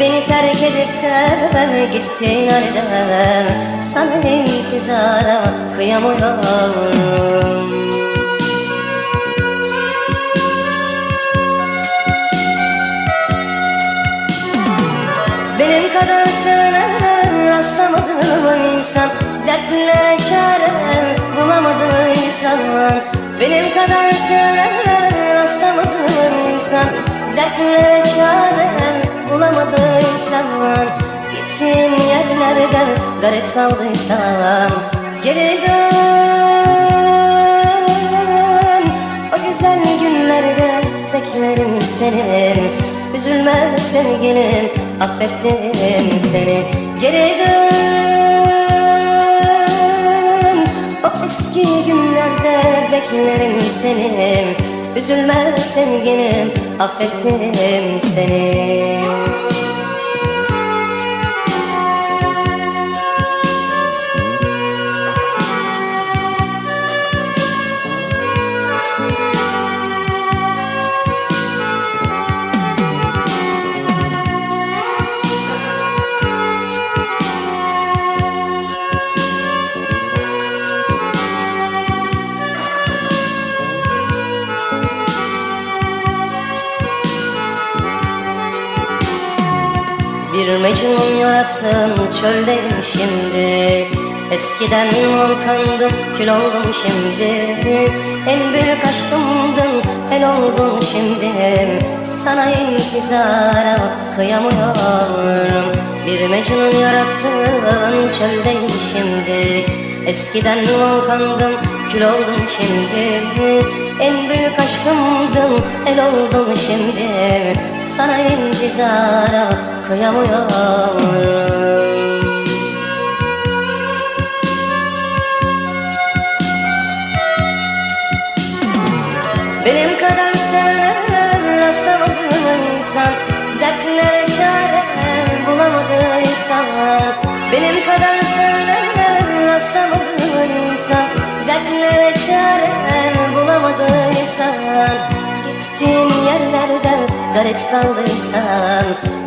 Beni terk edip de gittin halde Sana intizara kıyamıyorum. Benim kadar sevene rastlamadım insan. Dertlere çare bulamadım insan. Benim kadar sevene rastlamadım insan Dertlere çare bulamadım insan Gittiğin yerlerde garip kaldıysan Geri dön. O güzel günlerde beklerim seni Üzülme sevgilim affettim seni Geri dön. O eski günlerde beklerim seni Üzülme sevgilim affettim seni Bir mecnun yarattın çöldeyim şimdi Eskiden volkandım kül oldum şimdi. En büyük aşkımdın el oldun şimdi. Sana intizara kıyamıyorum. Bir mecnun yarattın çöldeyim şimdi. Eskiden volkandım kül oldum şimdi. En büyük aşkımdın el oldun şimdi. Sana intizara kıyamıyorum Benim kadar sevene rastlamadım insan? Dertlere çare bulamadı insan. Benim kadar sevene rastlamadım insan? Dertlere çare bulamadı insan. Gittiğin yerlerde garip kaldıysan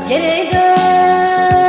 Geri dön